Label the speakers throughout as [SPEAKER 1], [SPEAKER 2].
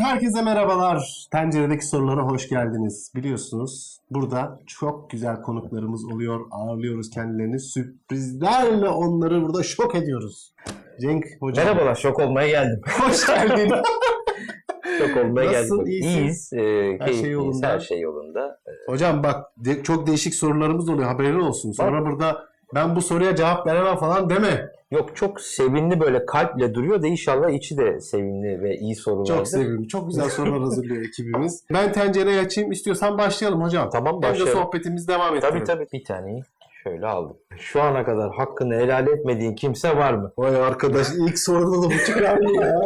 [SPEAKER 1] herkese merhabalar. Tenceredeki sorulara hoş geldiniz. Biliyorsunuz burada çok güzel konuklarımız oluyor. Ağırlıyoruz kendilerini. Sürprizlerle onları burada şok ediyoruz. Cenk hocam.
[SPEAKER 2] Merhabalar, şok olmaya geldim.
[SPEAKER 1] Hoş geldin.
[SPEAKER 2] Şok olmaya
[SPEAKER 1] Nasılsın,
[SPEAKER 2] geldim.
[SPEAKER 1] iyisin?
[SPEAKER 2] İyiyiz, e, keyifliyiz,
[SPEAKER 1] yolunda.
[SPEAKER 2] her şey yolunda. E,
[SPEAKER 1] hocam bak de- çok değişik sorularımız oluyor. Haberin olsun. Sonra burada ben bu soruya cevap veremem falan deme.
[SPEAKER 2] Yok çok sevimli böyle kalple duruyor da inşallah içi de sevimli ve iyi sorulardır.
[SPEAKER 1] Çok seviyorum. Çok güzel sorular hazırlıyor ekibimiz. Ben tencereyi açayım. İstiyorsan başlayalım hocam.
[SPEAKER 2] Tamam
[SPEAKER 1] Hem de
[SPEAKER 2] başlayalım.
[SPEAKER 1] sohbetimiz devam edelim.
[SPEAKER 2] Tabii tabii bir taneyi şöyle aldım. Şu ana kadar hakkını helal etmediğin kimse var mı?
[SPEAKER 1] Vay arkadaş ilk da bu çıkardı ya.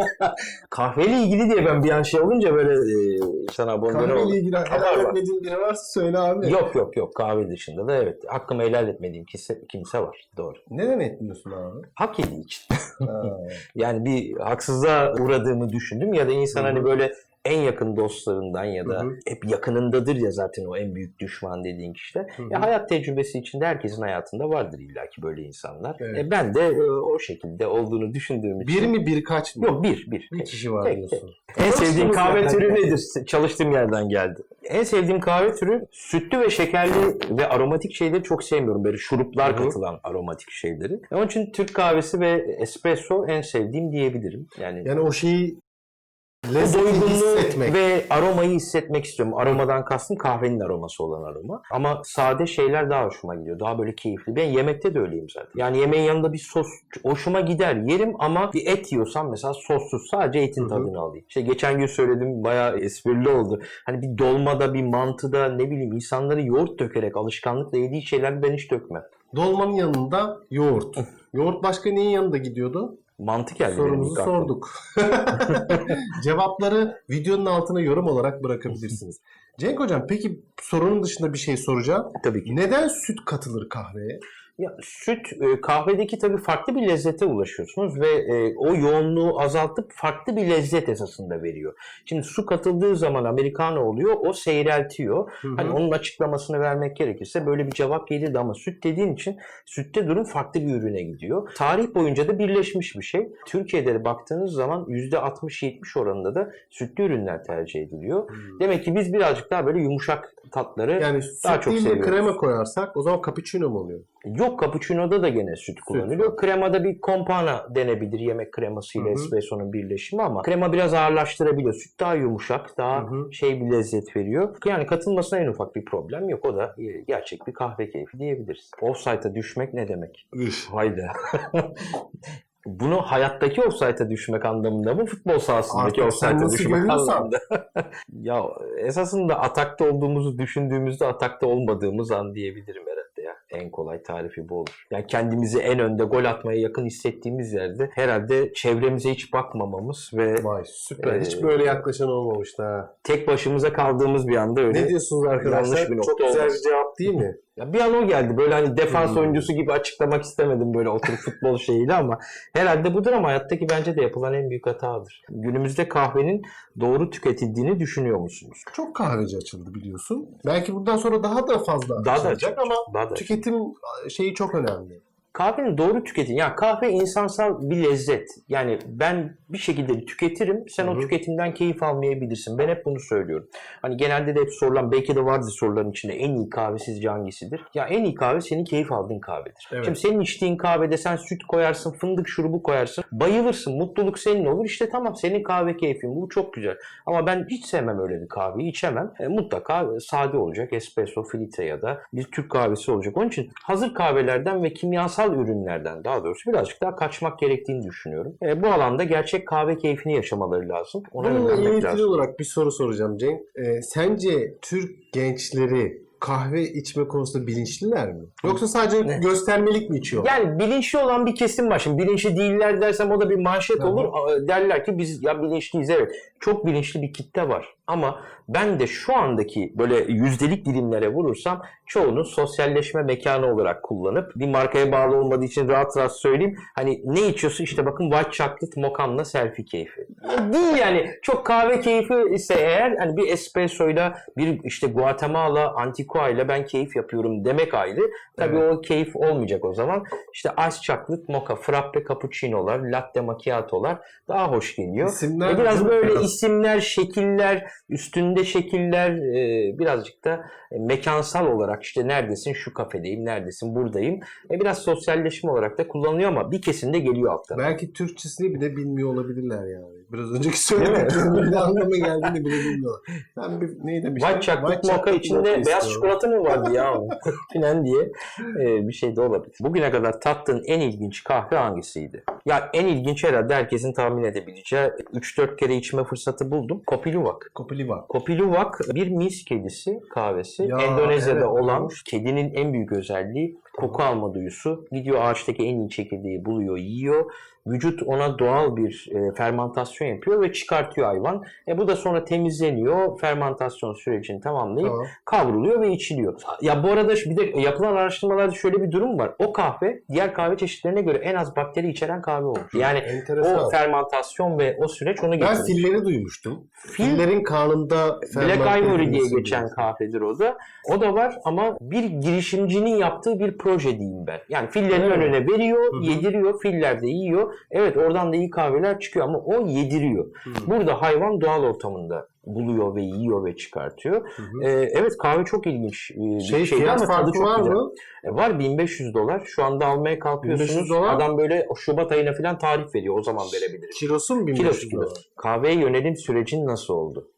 [SPEAKER 2] Kahveyle ilgili diye ben bir an şey olunca böyle e, sana abone
[SPEAKER 1] Kahveyle
[SPEAKER 2] oldum.
[SPEAKER 1] ilgili
[SPEAKER 2] Var,
[SPEAKER 1] helal
[SPEAKER 2] var.
[SPEAKER 1] etmediğin biri varsa söyle abi.
[SPEAKER 2] Yok yok yok kahve dışında da evet. Hakkımı helal etmediğim kimse, kimse var. Doğru.
[SPEAKER 1] Neden etmiyorsun abi?
[SPEAKER 2] Hak yediği için. Yani bir haksızlığa uğradığımı düşündüm ya da insan hani böyle en yakın dostlarından ya da
[SPEAKER 1] Hı hı.
[SPEAKER 2] hep yakınındadır ya zaten o en büyük düşman dediğin.
[SPEAKER 1] Hı hı.
[SPEAKER 2] Ya hayat tecrübesi içinde herkesin hayatında vardır illaki böyle insanlar.
[SPEAKER 1] Evet.
[SPEAKER 2] E ben de e, o şekilde olduğunu düşündüğüm için.
[SPEAKER 1] Bir mi birkaç mı?
[SPEAKER 2] Yok bir bir.
[SPEAKER 1] Bir kişi var
[SPEAKER 2] Tek,
[SPEAKER 1] diyorsun.
[SPEAKER 2] En sevdiğim kahve türü nedir? Çalıştığım yerden geldi. En sevdiğim kahve türü sütlü ve şekerli ve aromatik şeyleri çok sevmiyorum. Böyle şuruplar
[SPEAKER 1] Hı hı.
[SPEAKER 2] katılan aromatik şeyleri. Onun için Türk kahvesi ve espresso en sevdiğim diyebilirim. Yani
[SPEAKER 1] Yani o şeyi
[SPEAKER 2] o
[SPEAKER 1] lezzeti
[SPEAKER 2] doygunluğu
[SPEAKER 1] hissetmek.
[SPEAKER 2] ve aromayı hissetmek istiyorum. Aromadan kastım kahvenin aroması olan aroma. Ama sade şeyler daha hoşuma gidiyor. Daha böyle keyifli. Ben yemekte de öyleyim zaten. Yani yemeğin yanında bir sos hoşuma gider. Yerim ama bir et yiyorsam mesela sossuz sadece etin
[SPEAKER 1] Hı hı.
[SPEAKER 2] tadını alayım. İşte geçen gün söyledim bayağı esprili oldu. Hani bir dolmada bir mantıda ne bileyim insanları yoğurt dökerek alışkanlıkla yediği şeyler ben hiç dökmem.
[SPEAKER 1] Dolmanın yanında yoğurt. yoğurt başka neyin yanında gidiyordu?
[SPEAKER 2] Mantı geldi
[SPEAKER 1] Sorumuzu sorduk. Cevapları videonun altına yorum olarak bırakabilirsiniz. Cenk hocam peki sorunun dışında bir şey soracağım.
[SPEAKER 2] Tabii ki.
[SPEAKER 1] Neden süt katılır kahveye?
[SPEAKER 2] Ya süt e, kahvedeki tabii farklı bir lezzete ulaşıyorsunuz ve e, o yoğunluğu azaltıp farklı bir lezzet esasında veriyor. Şimdi su katıldığı zaman americano oluyor, o seyreltiyor. Hani onun açıklamasını vermek gerekirse böyle bir cevap gelirdi ama süt dediğin için sütte durum farklı bir ürüne gidiyor. Tarih boyunca da birleşmiş bir şey. Türkiye'de de baktığınız zaman %60-70 oranında da sütlü ürünler tercih ediliyor. Demek ki biz birazcık daha böyle yumuşak tatları
[SPEAKER 1] Yani
[SPEAKER 2] Daha
[SPEAKER 1] süt
[SPEAKER 2] çok
[SPEAKER 1] değil de
[SPEAKER 2] seviyoruz.
[SPEAKER 1] krema koyarsak o zaman cappuccino mu oluyor?
[SPEAKER 2] Yok cappuccino'da da gene süt kullanılıyor. Kremada bir kompana denebilir yemek kremasıyla
[SPEAKER 1] Hı hı.
[SPEAKER 2] espresso'nun birleşimi ama krema biraz ağırlaştırabiliyor. Süt daha yumuşak, daha
[SPEAKER 1] Hı hı.
[SPEAKER 2] şey bir lezzet veriyor. Yani katılmasına en ufak bir problem yok. O da e, gerçek bir kahve keyfi diyebiliriz. Offside'a düşmek ne demek?
[SPEAKER 1] Üf.
[SPEAKER 2] Hayda. Bunu hayattaki offside'a düşmek anlamında mı? Futbol sahasındaki offside'a düşmek anlamında. ya esasında atakta olduğumuzu düşündüğümüzde atakta olmadığımız an diyebilirim. En kolay tarifi bu olur. Yani kendimizi en önde gol atmaya yakın hissettiğimiz yerde herhalde çevremize hiç bakmamamız ve
[SPEAKER 1] Vay süper. Hiç böyle yaklaşan olmamıştı ha.
[SPEAKER 2] tek başımıza kaldığımız bir anda öyle
[SPEAKER 1] Ne diyorsunuz arkadaşlar?
[SPEAKER 2] yanlış bir
[SPEAKER 1] Çok
[SPEAKER 2] nokta
[SPEAKER 1] güzel
[SPEAKER 2] olmaz.
[SPEAKER 1] bir cevap değil mi?
[SPEAKER 2] Ya bir an o geldi. Böyle hani defans
[SPEAKER 1] Hmm.
[SPEAKER 2] oyuncusu gibi açıklamak istemedim böyle oturup futbol şeyiyle ama herhalde budur ama hayattaki bence de yapılan en büyük hatadır. Günümüzde kahvenin doğru tüketildiğini düşünüyor musunuz?
[SPEAKER 1] Çok kahveci açıldı biliyorsun. Belki bundan sonra daha da fazla
[SPEAKER 2] Daha da
[SPEAKER 1] açılacak ama
[SPEAKER 2] Daha da
[SPEAKER 1] tüketim şeyi çok önemli.
[SPEAKER 2] Kahvenin doğru tüketin. Ya kahve insansal bir lezzet. Yani ben bir şekilde tüketirim. Sen
[SPEAKER 1] Hı
[SPEAKER 2] o tüketimden keyif almayabilirsin. Ben hep bunu söylüyorum. Hani genelde de hep sorulan belki de vardır soruların içinde en iyi kahve sizce hangisidir? Ya en iyi kahve senin keyif aldığın kahvedir.
[SPEAKER 1] Evet.
[SPEAKER 2] Şimdi senin içtiğin kahvede sen süt koyarsın, fındık şurubu koyarsın. Bayılırsın. Mutluluk senin olur. İşte tamam senin kahve keyfin. Bu çok güzel. Ama ben hiç sevmem öyle bir kahveyi. içemem. E, mutlaka sade olacak. Espresso, filtre ya da bir Türk kahvesi olacak. Onun için hazır kahvelerden ve kimyasal ürünlerden daha doğrusu birazcık daha kaçmak gerektiğini düşünüyorum. E, bu alanda gerçek kahve keyfini yaşamaları lazım. Ona yönelmek lazım.
[SPEAKER 1] olarak bir soru soracağım Cenk. Ee, sence Türk gençleri kahve içme konusunda bilinçliler mi? Yoksa sadece
[SPEAKER 2] Ne?
[SPEAKER 1] göstermelik mi içiyor?
[SPEAKER 2] Yani bilinçli olan bir kesim var. Şimdi bilinçli değiller dersem o da bir manşet
[SPEAKER 1] Hı hı.
[SPEAKER 2] olur. Derler ki biz ya bilinçliyiz evet. Çok bilinçli bir kitle var. Ama ben de şu andaki böyle yüzdelik dilimlere vurursam çoğunu sosyalleşme mekanı olarak kullanıp bir markaya bağlı olmadığı için rahat rahat söyleyeyim. Hani ne içiyorsun işte bakın white chocolate mokamla selfie keyfi. değil yani. Çok kahve keyfi ise eğer hani bir espressoyla bir işte Guatemala Antigua ile ben keyif yapıyorum demek ayrı. Tabii o keyif olmayacak o zaman. İşte ice chocolate, mocha, frappe, cappuccino'lar, latte macchiato'lar daha hoş geliyor.
[SPEAKER 1] İsimler
[SPEAKER 2] E biraz böyle isimler, şekiller, üstünde şekiller e, birazcık da mekansal olarak işte neredesin şu kafedeyim, neredesin buradayım. E, biraz sosyalleşme olarak da kullanılıyor ama bir kesimde geliyor alttan.
[SPEAKER 1] Belki Türkçesini bile bilmiyor olabilirler yani. Biraz önceki söylediklerimin ne anlama geldiğini bile bilmiyorlar. Ben bir ne demiştim?
[SPEAKER 2] White chocolate mocha içinde beyaz çikolata mı vardı ya filan diye e, bir şey de olabilir. Bugüne kadar tattığın en ilginç kahve hangisiydi? Ya en ilginç herhalde herkesin tahmin edebileceği 3-4 kere içme fırsatı buldum. Kopi Luwak.
[SPEAKER 1] Kopili var.
[SPEAKER 2] Kopi Luwak bir mis kedisi kahvesi.
[SPEAKER 1] Ya,
[SPEAKER 2] Endonezya'da
[SPEAKER 1] evet,
[SPEAKER 2] olan
[SPEAKER 1] olmuş.
[SPEAKER 2] kedinin en büyük özelliği koku alma duyusu. Gidiyor ağaçtaki en iyi çekirdeği buluyor, yiyor. Vücut ona doğal bir e, fermantasyon yapıyor ve çıkartıyor hayvan. E, bu da sonra temizleniyor. Fermantasyon sürecini tamamlayıp
[SPEAKER 1] Tamam.
[SPEAKER 2] kavruluyor ve içiliyor. Ya bu arada bir de yapılan araştırmalarda şöyle bir durum var. O kahve diğer kahve çeşitlerine göre en az bakteri içeren kahve olmuş. Yani
[SPEAKER 1] Enteresan.
[SPEAKER 2] o fermantasyon ve o süreç onu
[SPEAKER 1] ben
[SPEAKER 2] getiriyor.
[SPEAKER 1] filleri duymuştum.
[SPEAKER 2] Fil
[SPEAKER 1] Fillerin karnında
[SPEAKER 2] Black Ivory diye geçen kahvedir o da. O da var ama bir girişimcinin yaptığı bir proje diyeyim ben. Yani fillerin
[SPEAKER 1] Evet.
[SPEAKER 2] önüne veriyor,
[SPEAKER 1] Hı hı.
[SPEAKER 2] yediriyor, filler de yiyor. Evet oradan da iyi kahveler çıkıyor ama o yediriyor.
[SPEAKER 1] Hı.
[SPEAKER 2] Burada hayvan doğal ortamında buluyor ve yiyor ve çıkartıyor.
[SPEAKER 1] Hı hı.
[SPEAKER 2] Ee, evet kahve çok ilginç e, bir
[SPEAKER 1] Şey
[SPEAKER 2] şeydi ama tadı çok
[SPEAKER 1] var
[SPEAKER 2] güzel.
[SPEAKER 1] mı?
[SPEAKER 2] E, var 1500 dolar. Şu anda almaya kalkıyorsunuz.
[SPEAKER 1] 1500 dolar?
[SPEAKER 2] Adam böyle Şubat ayına falan tarih veriyor. O zaman verebiliriz.
[SPEAKER 1] Kilosu mu 1500
[SPEAKER 2] Kilosu
[SPEAKER 1] dolar?
[SPEAKER 2] Kahveye yönelim sürecin nasıl oldu?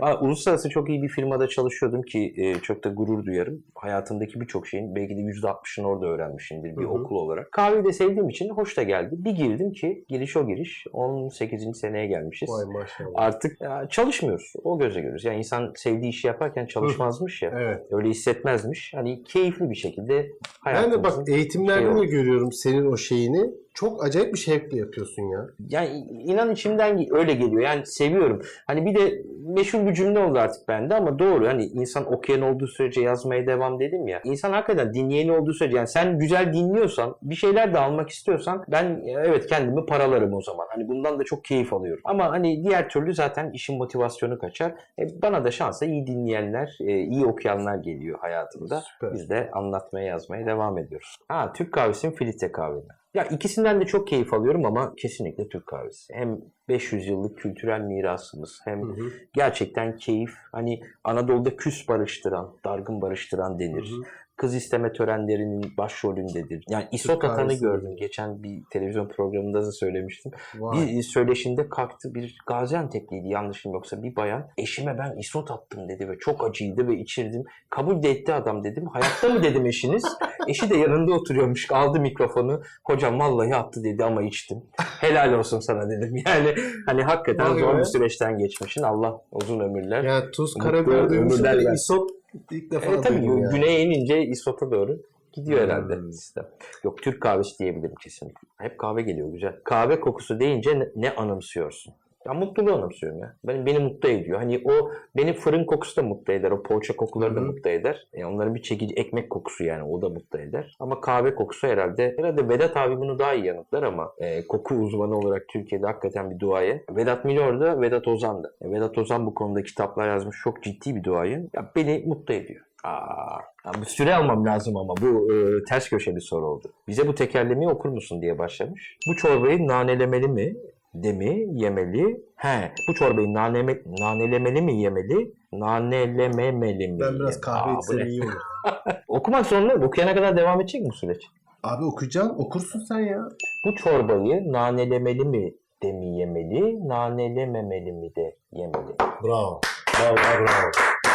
[SPEAKER 2] Aa, uluslararası çok iyi bir firmada çalışıyordum ki e, çok da gurur duyarım. Hayatımdaki birçok şeyin belki de %60'ını orada öğrenmişimdir bir
[SPEAKER 1] Hı hı.
[SPEAKER 2] okul olarak. Kahveyi de sevdiğim için hoş da geldi. Bir girdim ki giriş o giriş 18. seneye gelmişiz.
[SPEAKER 1] Vay maşallah.
[SPEAKER 2] Artık ya, çalışmıyoruz. O göze görüyoruz. Yani insan sevdiği işi yaparken çalışmazmış ya.
[SPEAKER 1] Evet.
[SPEAKER 2] Öyle hissetmezmiş. Hani keyifli bir şekilde
[SPEAKER 1] Ben
[SPEAKER 2] hayatımızın...
[SPEAKER 1] de bak eğitimlerde
[SPEAKER 2] şey
[SPEAKER 1] de görüyorum senin o şeyini. Çok acayip bir şevkle yapıyorsun ya.
[SPEAKER 2] Yani inan içimden öyle geliyor. Yani seviyorum. Hani bir de meşhur bir cümle oldu artık bende ama doğru. Hani insan okuyan olduğu sürece yazmaya devam dedim ya. İnsan hakikaten dinleyeni olduğu sürece yani sen güzel dinliyorsan bir şeyler de almak istiyorsan ben evet kendimi paralarım o zaman. Hani bundan da çok keyif alıyorum. Ama hani diğer türlü zaten işin motivasyonu kaçar. E, bana da şansa iyi dinleyenler, e, iyi okuyanlar geliyor hayatımda.
[SPEAKER 1] Süper.
[SPEAKER 2] Biz de anlatmaya yazmaya devam ediyoruz. Ha Türk kahvesi mi filtre kahve mi? Ya ikisinden de çok keyif alıyorum ama kesinlikle Türk kahvesi. Hem 500 yıllık kültürel mirasımız hem
[SPEAKER 1] Hı hı.
[SPEAKER 2] gerçekten keyif. Hani Anadolu'da küs barıştıran, dargın barıştıran denir.
[SPEAKER 1] Hı hı.
[SPEAKER 2] Kız isteme törenlerinin başrolündedir. Yani isot atanı gördüm. Geçen bir televizyon programında da söylemiştim.
[SPEAKER 1] Vay.
[SPEAKER 2] Bir söyleşinde kalktı bir Gaziantep'liydi yanlışım yoksa bir bayan. Eşime ben isot attım dedi ve çok acıydı ve içirdim. Kabul de etti adam dedim. Hayatta mı dedim eşiniz? Eşi de yanında oturuyormuş. Aldı mikrofonu. Hocam vallahi attı dedi ama içtim. Helal olsun sana dedim. Yani hani hakikaten
[SPEAKER 1] Vay
[SPEAKER 2] zor
[SPEAKER 1] be.
[SPEAKER 2] bir süreçten geçmişsin. Allah uzun ömürler.
[SPEAKER 1] Yani tuz karabiber
[SPEAKER 2] ömürler
[SPEAKER 1] isot ilk defa
[SPEAKER 2] Evet tabii
[SPEAKER 1] yani.
[SPEAKER 2] güneye inince isota doğru gidiyor
[SPEAKER 1] Hmm.
[SPEAKER 2] herhalde sistem. Yok Türk kahvesi diyebilirim kesinlikle. Hep kahve geliyor güzel. Kahve kokusu deyince ne, ne anımsıyorsun? Ya mutluluğu anımsıyorum ya. Beni, beni mutlu ediyor. Hani o beni fırın kokusu da mutlu eder. O poğaça kokuları da
[SPEAKER 1] Hı hı.
[SPEAKER 2] mutlu eder. E onların bir çekici ekmek kokusu yani o da mutlu eder. Ama kahve kokusu herhalde herhalde Vedat abi bunu daha iyi yanıtlar ama e, koku uzmanı olarak Türkiye'de hakikaten bir duayen. Vedat Milor da Vedat Ozan da. E, Vedat Ozan bu konuda kitaplar yazmış. Çok ciddi bir duayen. Ya beni mutlu ediyor. Aa, bu süre almam lazım ama bu e, ters köşe bir soru oldu. Bize bu tekerlemeyi okur musun diye başlamış. Bu çorbayı nanelemeli mi? De mi? Yemeli? He, bu çorbayı naneme, nanelemeli mi yemeli? Nanelememeli mi?
[SPEAKER 1] Ben biraz kahve içsem iyi olur.
[SPEAKER 2] Okumak zorunda? Okuyana kadar devam edecek mi süreç?
[SPEAKER 1] Abi okuyacaksın, okursun sen ya.
[SPEAKER 2] Bu çorbayı nanelemeli mi de mi yemeli? Nanelememeli mi de yemeli?
[SPEAKER 1] Bravo.
[SPEAKER 2] Bravo, bravo.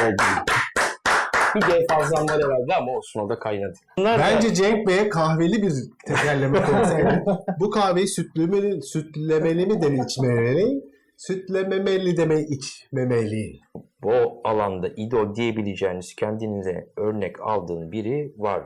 [SPEAKER 2] Oldu. Bir de fazlam var herhalde ama olsun o da kaynadı. Bunlar da-
[SPEAKER 1] Bence Cenk Bey'e kahveli bir tekerleme koysaydı. Bu kahveyi sütlemeli, sütlemeli mi de mi içmemeli? Sütlememeli de mi içmemeli?
[SPEAKER 2] bu alanda idol diyebileceğiniz kendinize örnek aldığın biri var mı?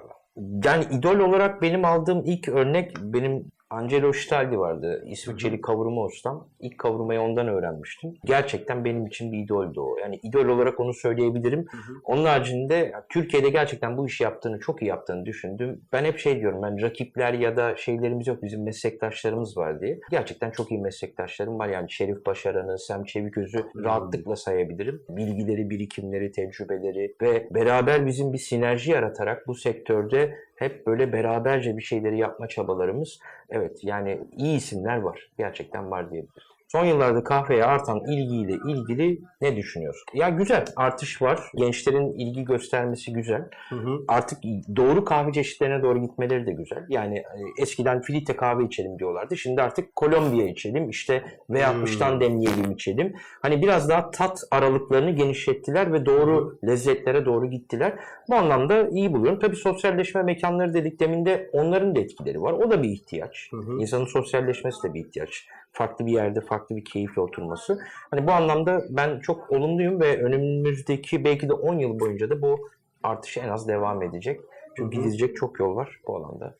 [SPEAKER 2] Yani idol olarak benim aldığım ilk örnek benim Angelo Staldi vardı. İsviçreli kavurma ustam. İlk kavurmayı ondan öğrenmiştim. Gerçekten benim için bir idoldü o. Yani idol olarak onu söyleyebilirim. Onun haricinde Türkiye'de gerçekten bu işi yaptığını, çok iyi yaptığını düşündüm. Ben hep şey diyorum, ben rakipler ya da şeylerimiz yok, bizim meslektaşlarımız var diye. Gerçekten çok iyi meslektaşlarım var. Yani Şerif Başaran'ı, Sem Çeviköz'ü rahatlıkla sayabilirim. Bilgileri, birikimleri, tecrübeleri ve beraber bizim bir sinerji yaratarak bu sektörde hep böyle beraberce bir şeyleri yapma çabalarımız evet yani iyi isimler var. Gerçekten var diyebilirim. Son yıllarda kahveye artan ilgiyle ilgili ne düşünüyorsun? Ya güzel artış var. Gençlerin ilgi göstermesi güzel.
[SPEAKER 1] Hı hı.
[SPEAKER 2] Artık doğru kahve çeşitlerine doğru gitmeleri de güzel. Yani e, eskiden filtre kahve içelim diyorlardı. Şimdi artık Kolombiya içelim, işte V60'tan demleyelim içelim. Hani biraz daha tat aralıklarını genişlettiler ve doğru lezzetlere doğru gittiler. Bu anlamda iyi buluyorum. Tabii sosyalleşme mekanları dedik demin de onların da etkileri var. O da bir ihtiyaç.
[SPEAKER 1] Hı.
[SPEAKER 2] İnsanın sosyalleşmesi de bir ihtiyaç. Farklı bir yerde farklı bir keyifle oturması. Hani bu anlamda ben çok olumluyum ve önümüzdeki belki de 10 yıl boyunca da bu artış en az devam edecek. Çünkü gidecek çok yol var bu alanda.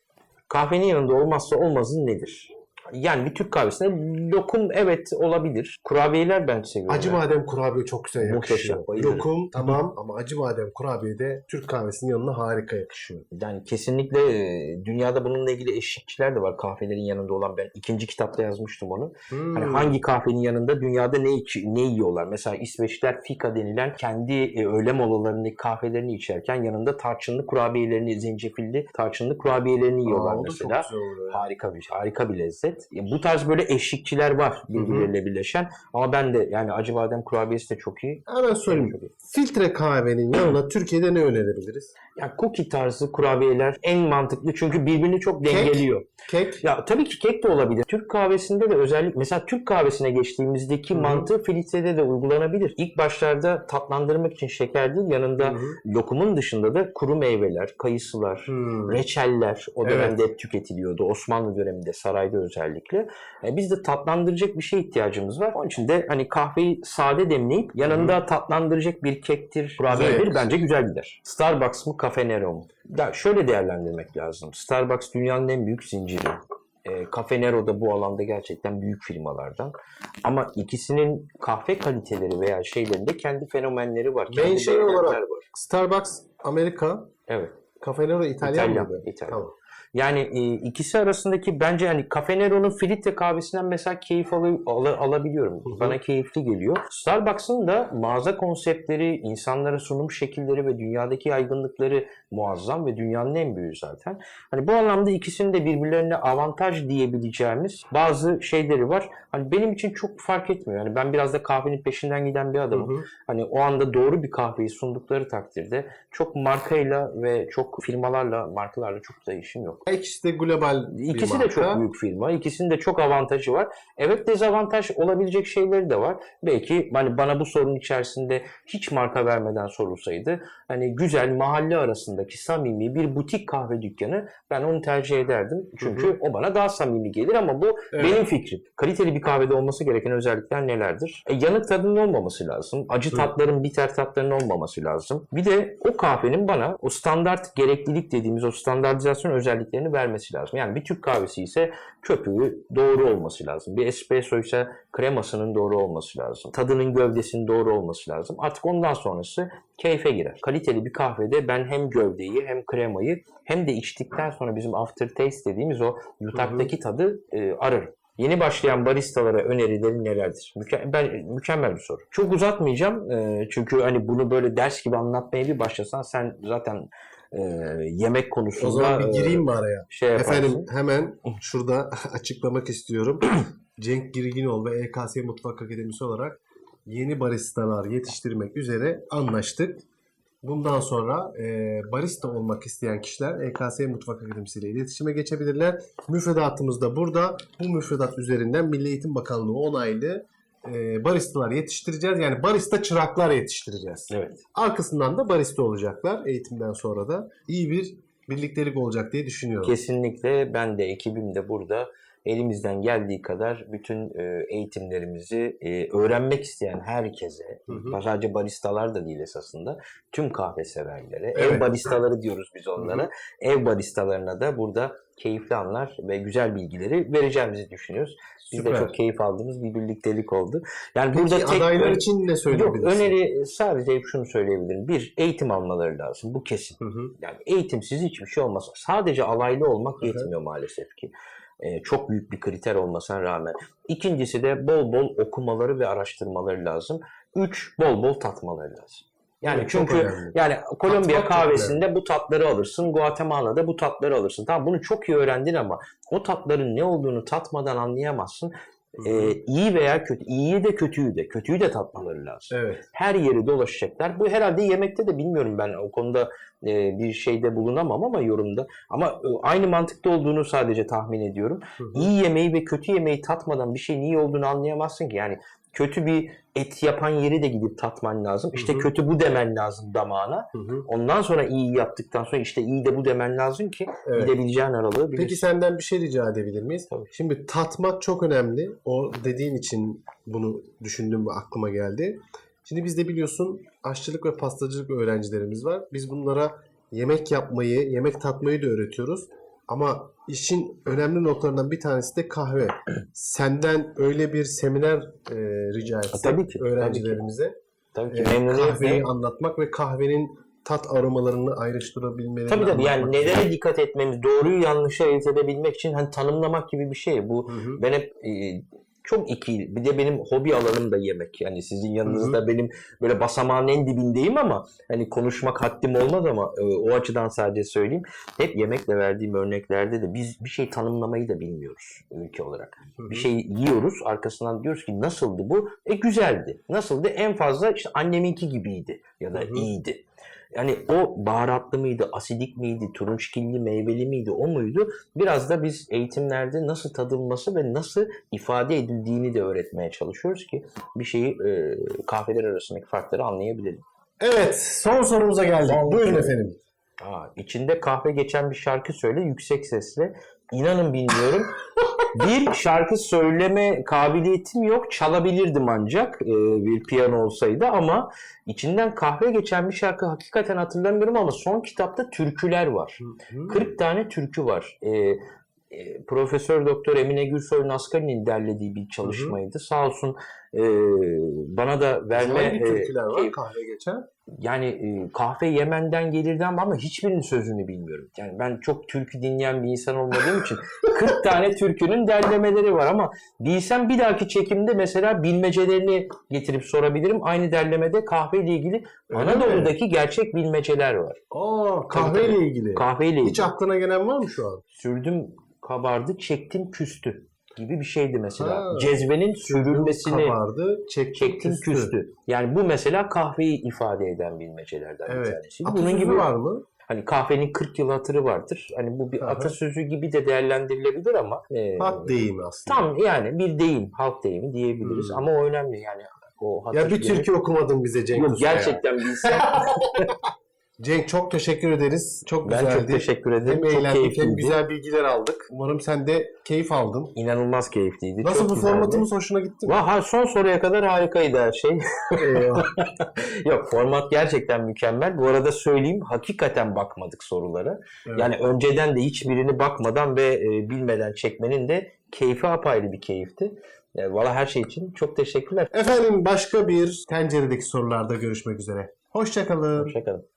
[SPEAKER 2] Kahvenin yanında olmazsa olmazın nedir? Yani bir Türk kahvesinde lokum evet olabilir. Kurabiyeler ben seviyorum.
[SPEAKER 1] Acı
[SPEAKER 2] yani.
[SPEAKER 1] badem kurabiye çok güzel yakışıyor.
[SPEAKER 2] Muhteşem, bayılırım.
[SPEAKER 1] Lokum tamam ama acı badem kurabiye de Türk kahvesinin yanına harika yakışıyor.
[SPEAKER 2] Yani kesinlikle e, dünyada bununla ilgili eşlikçiler de var kahvelerin yanında olan. Ben ikinci kitapta yazmıştım onu.
[SPEAKER 1] Hmm.
[SPEAKER 2] Hani hangi kahvenin yanında dünyada ne içi- ne yiyorlar? Mesela İsveçliler fika denilen kendi e, öğle molalarındaki kahvelerini içerken yanında tarçınlı kurabiyelerini, zencefilli tarçınlı kurabiyelerini yiyorlar
[SPEAKER 1] Aa, o da
[SPEAKER 2] mesela.
[SPEAKER 1] Çok güzel oluyor.
[SPEAKER 2] Harika bir harika bir lezzet. Ya Bu tarz böyle eşlikçiler var birbirleriyle birleşen. Ama ben de yani acı badem kurabiyesi de çok iyi.
[SPEAKER 1] Hemen söyleyeyim.
[SPEAKER 2] Çok iyi.
[SPEAKER 1] Filtre kahvenin yanına Türkiye'de ne önerebiliriz?
[SPEAKER 2] Ya cookie tarzı kurabiyeler en mantıklı çünkü birbirini çok
[SPEAKER 1] Kek?
[SPEAKER 2] dengeliyor.
[SPEAKER 1] Kek.
[SPEAKER 2] Ya tabii ki kek de olabilir. Türk kahvesinde de özellikle mesela Türk kahvesine geçtiğimizdeki
[SPEAKER 1] Hı hı.
[SPEAKER 2] mantığı filtrede de uygulanabilir. İlk başlarda tatlandırmak için şeker değil yanında
[SPEAKER 1] Hı hı.
[SPEAKER 2] lokumun dışında da kuru meyveler, kayısılar,
[SPEAKER 1] Hmm.
[SPEAKER 2] reçeller o
[SPEAKER 1] Evet.
[SPEAKER 2] dönemde hep tüketiliyordu. Osmanlı döneminde sarayda özellikle. E, biz de tatlandıracak bir şeye ihtiyacımız var. Onun için de hani kahveyi sade demleyip yanında tatlandıracak bir kektir, kurabiyedir bence güzel gider. Starbucks mı, Cafe Nero mu? Ya şöyle değerlendirmek lazım. Starbucks dünyanın en büyük zinciri. E, Cafe Nero da bu alanda gerçekten büyük firmalardan. Ama ikisinin kahve kaliteleri veya şeylerinde kendi fenomenleri var. Kendi beğenenler
[SPEAKER 1] olarak-
[SPEAKER 2] var.
[SPEAKER 1] Starbucks Amerika,
[SPEAKER 2] Evet.
[SPEAKER 1] Cafe Nero İtalyan,
[SPEAKER 2] İtalyan,
[SPEAKER 1] mıydı?
[SPEAKER 2] İtalyan.
[SPEAKER 1] Tamam.
[SPEAKER 2] Yani e, ikisi arasındaki bence hani Cafe Nero'nun filtre kahvesinden mesela keyif alı- ala- alabiliyorum.
[SPEAKER 1] Hı hı.
[SPEAKER 2] Bana keyifli geliyor. Starbucks'ın da mağaza konseptleri, insanlara sunum şekilleri ve dünyadaki yaygınlıkları muazzam ve dünyanın en büyüğü zaten. Hani bu anlamda ikisinin de birbirlerine avantaj diyebileceğimiz bazı şeyleri var. Hani benim için çok fark etmiyor. Yani ben biraz da kahvenin peşinden giden bir
[SPEAKER 1] Hı
[SPEAKER 2] adamım.
[SPEAKER 1] hı.
[SPEAKER 2] Hani o anda doğru bir kahveyi sundukları takdirde çok markayla ve çok firmalarla, markalarla çok da işim yok.
[SPEAKER 1] İkisi de global
[SPEAKER 2] İkisi de çok büyük firma. İkisinin de çok avantajı var. Evet dezavantaj olabilecek şeyleri de var. Belki hani bana bu sorunun içerisinde hiç marka vermeden sorulsaydı hani güzel mahalle arasındaki samimi bir butik kahve dükkanı ben onu tercih ederdim. Çünkü
[SPEAKER 1] Hı
[SPEAKER 2] o bana daha samimi gelir ama bu
[SPEAKER 1] Evet.
[SPEAKER 2] benim fikrim. Kaliteli bir kahvede olması gereken özellikler nelerdir? E, yanık tadının olmaması lazım. Acı
[SPEAKER 1] Hı.
[SPEAKER 2] tatların, bitter tatların olmaması lazım. Bir de o kahvenin bana o standart gereklilik dediğimiz o standartizasyon özelliklerini vermesi lazım. Yani bir Türk kahvesi ise köpüğü doğru olması lazım. Bir espresso ise kremasının doğru olması lazım. Tadının gövdesinin doğru olması lazım. Artık ondan sonrası keyfe girer. Kaliteli bir kahvede ben hem gövdeyi hem kremayı hem de içtikten sonra bizim aftertaste dediğimiz o yutaktaki tadı e, ararım. Yeni başlayan baristalara önerilerin nelerdir? Müke- ben mükemmel bir soru. Çok uzatmayacağım e, çünkü hani bunu böyle ders gibi anlatmaya bir başlasan sen zaten e, yemek konusunda
[SPEAKER 1] O zaman bir
[SPEAKER 2] e,
[SPEAKER 1] gireyim mi araya?
[SPEAKER 2] şey yaparsın.
[SPEAKER 1] Efendim hemen şurada açıklamak istiyorum. Cenk Girginol ve EKS Mutfak Akademisi olarak yeni baristalar yetiştirmek üzere anlaştık. Bundan sonra e, barista olmak isteyen kişiler EKS Mutfak Akademisi ile iletişime geçebilirler. Müfredatımız da burada. Bu müfredat üzerinden Milli Eğitim Bakanlığı onaylı e, baristalar yetiştireceğiz. Yani barista çıraklar yetiştireceğiz.
[SPEAKER 2] Evet.
[SPEAKER 1] Arkasından da barista olacaklar eğitimden sonra da. iyi bir birliktelik olacak diye düşünüyorum.
[SPEAKER 2] Kesinlikle ben de ekibim de burada elimizden geldiği kadar bütün e, eğitimlerimizi e, öğrenmek isteyen herkese,
[SPEAKER 1] Hı hı.
[SPEAKER 2] sadece baristalar da değil esasında, tüm kahve severlere, ev
[SPEAKER 1] Evet.
[SPEAKER 2] baristaları diyoruz biz onlara, ev baristalarına da burada keyifli anlar ve güzel bilgileri vereceğimizi düşünüyoruz. Biz
[SPEAKER 1] Süper.
[SPEAKER 2] de çok keyif aldığımız bir birliktelik oldu. Yani
[SPEAKER 1] Peki
[SPEAKER 2] burada tek
[SPEAKER 1] adaylar için ne
[SPEAKER 2] Yok
[SPEAKER 1] söyleyebilirsin?
[SPEAKER 2] öneri sadece şunu söyleyebilirim. Bir, eğitim almaları lazım. Bu kesin.
[SPEAKER 1] Hı hı.
[SPEAKER 2] Yani eğitimsiz hiçbir şey olmaz. Sadece alaylı olmak
[SPEAKER 1] Hı hı.
[SPEAKER 2] yetmiyor maalesef ki. Ee, çok büyük bir kriter olmasına rağmen. İkincisi de bol bol okumaları ve araştırmaları lazım. Üç, bol bol tatmaları lazım. Yani
[SPEAKER 1] Evet,
[SPEAKER 2] çünkü
[SPEAKER 1] önemli.
[SPEAKER 2] yani Kolombiya
[SPEAKER 1] Tatmak
[SPEAKER 2] kahvesinde bu tatları alırsın, Guatemala'da bu tatları alırsın. Tamam bunu çok iyi öğrendin ama o tatların ne olduğunu tatmadan anlayamazsın. Ee, iyi veya kötü, iyiyi de kötüyü de, kötüyü de tatmaları lazım
[SPEAKER 1] Evet.
[SPEAKER 2] her yeri dolaşacaklar. Bu herhalde yemekte de bilmiyorum ben o konuda e, bir şeyde bulunamam ama yorumda. Ama e, aynı mantıkta olduğunu sadece tahmin ediyorum.
[SPEAKER 1] Hı hı.
[SPEAKER 2] İyi yemeği ve kötü yemeği tatmadan bir şeyin iyi olduğunu anlayamazsın ki. Yani kötü bir et yapan yeri de gidip tatman lazım. İşte
[SPEAKER 1] Hı hı.
[SPEAKER 2] kötü bu demen lazım damağına.
[SPEAKER 1] Hı hı.
[SPEAKER 2] Ondan sonra iyi yaptıktan sonra işte iyi de bu demen lazım ki
[SPEAKER 1] Evet.
[SPEAKER 2] gidebileceğin aralığı bilirsin.
[SPEAKER 1] Peki senden bir şey rica edebilir miyiz?
[SPEAKER 2] Tabii.
[SPEAKER 1] Şimdi tatmak çok önemli. O dediğin için bunu düşündüm ve aklıma geldi. Şimdi bizde biliyorsun aşçılık ve pastacılık öğrencilerimiz var. Biz bunlara yemek yapmayı, yemek tatmayı da öğretiyoruz. Ama işin önemli noktalarından bir tanesi de kahve. Senden öyle bir seminer e, rica etsek
[SPEAKER 2] tabii ki, tabii ki.
[SPEAKER 1] öğrencilerimize.
[SPEAKER 2] Tabii ki
[SPEAKER 1] e, kahveyi anlatmak ve kahvenin tat aromalarını ayrıştırabilmelerini
[SPEAKER 2] Tabii tabii yani nelere dikkat etmemiz, doğruyu yanlışı ayırt edebilmek için hani tanımlamak gibi bir şey. Bu
[SPEAKER 1] Hı hı.
[SPEAKER 2] Ben hep e, çok iki bir de benim hobi alanım da yemek. Yani sizin yanınızda benim böyle basamağın en dibindeyim ama hani konuşmak haddim olmaz ama e, o açıdan sadece söyleyeyim. Hep yemekle verdiğim örneklerde de biz bir şey tanımlamayı da bilmiyoruz ülke olarak.
[SPEAKER 1] Hı hı.
[SPEAKER 2] Bir şey yiyoruz arkasından diyoruz ki nasıldı bu? E güzeldi. Nasıldı? En fazla işte anneminki gibiydi ya da
[SPEAKER 1] Hı hı.
[SPEAKER 2] iyiydi. Yani o baharatlı mıydı, asidik miydi, turunçgilli, meyveli miydi, o muydu? Biraz da biz eğitimlerde nasıl tadılması ve nasıl ifade edildiğini de öğretmeye çalışıyoruz ki bir şeyi e, kahveler arasındaki farkları anlayabilelim.
[SPEAKER 1] Evet, son sorumuza geldik.
[SPEAKER 2] Son
[SPEAKER 1] Buyurun efendim.
[SPEAKER 2] Aa, içinde kahve geçen bir şarkı söyle yüksek sesle. İnanın bilmiyorum. Bir şarkı söyleme kabiliyetim yok. Çalabilirdim ancak e, bir piyano olsaydı ama içinden kahve geçen bir şarkı hakikaten hatırlamıyorum ama son kitapta türküler var. 40 tane türkü var. E, e, Profesör Doktor Emine Gürsoy Naskari'nin derlediği bir çalışmaydı. Sağ olsun e, bana da verme e,
[SPEAKER 1] türküler var
[SPEAKER 2] keyif-
[SPEAKER 1] kahve geçen?
[SPEAKER 2] Yani e, kahve Yemen'den gelirdi ama hiçbirinin sözünü bilmiyorum. Yani ben çok türkü dinleyen bir insan olmadığım için 40 tane türkünün derlemeleri var ama bilsem bir dahaki çekimde mesela bilmecelerini getirip sorabilirim. Aynı derlemede kahve ile ilgili
[SPEAKER 1] Öyle
[SPEAKER 2] Anadolu'daki gerçek bilmeceler var.
[SPEAKER 1] Aa, kahveyle ilgili.
[SPEAKER 2] Kahveyle
[SPEAKER 1] Hiç
[SPEAKER 2] ilgili.
[SPEAKER 1] aklına gelen var mı şu an?
[SPEAKER 2] Sürdüm kabardı, çektim küstü gibi bir şeydi mesela.
[SPEAKER 1] Ha.
[SPEAKER 2] Cezvenin sürülmesini
[SPEAKER 1] Kabardı, çektim,
[SPEAKER 2] çektim
[SPEAKER 1] küstü.
[SPEAKER 2] küstü. Yani bu mesela kahveyi ifade eden bilmecelerden bir
[SPEAKER 1] Evet.
[SPEAKER 2] tanesi.
[SPEAKER 1] Atasözü
[SPEAKER 2] Bunun gibi
[SPEAKER 1] var mı?
[SPEAKER 2] Hani kahvenin 40 yıl hatırı vardır. Hani bu bir
[SPEAKER 1] Aha.
[SPEAKER 2] atasözü gibi de değerlendirilebilir ama e,
[SPEAKER 1] Halk deyimi aslında.
[SPEAKER 2] tam yani bir deyim, halk deyimi diyebiliriz
[SPEAKER 1] Hmm.
[SPEAKER 2] ama o önemli yani o
[SPEAKER 1] Ya bir türkü okumadın bize Cenk
[SPEAKER 2] Yok,
[SPEAKER 1] ya.
[SPEAKER 2] gerçekten bilsem
[SPEAKER 1] Cenk çok teşekkür ederiz. Çok
[SPEAKER 2] ben
[SPEAKER 1] güzeldi.
[SPEAKER 2] çok teşekkür
[SPEAKER 1] Hem
[SPEAKER 2] ederim. Çok
[SPEAKER 1] eğlendik hem
[SPEAKER 2] keyifliydi.
[SPEAKER 1] güzel bilgiler aldık. Umarım sen de keyif aldın.
[SPEAKER 2] İnanılmaz keyifliydi.
[SPEAKER 1] Nasıl
[SPEAKER 2] çok
[SPEAKER 1] bu
[SPEAKER 2] güzeldi.
[SPEAKER 1] formatımız hoşuna gitti mi?
[SPEAKER 2] Vah, ha, son soruya kadar harikaydı her şey. Yok format gerçekten mükemmel. Bu arada söyleyeyim hakikaten bakmadık sorulara.
[SPEAKER 1] Evet.
[SPEAKER 2] Yani önceden de hiçbirini bakmadan ve e, bilmeden çekmenin de keyfi apayrı bir keyifti. E, Valla her şey için çok teşekkürler.
[SPEAKER 1] Efendim başka bir tenceredeki sorularda görüşmek üzere. Hoşçakalın.
[SPEAKER 2] Hoşçakalın.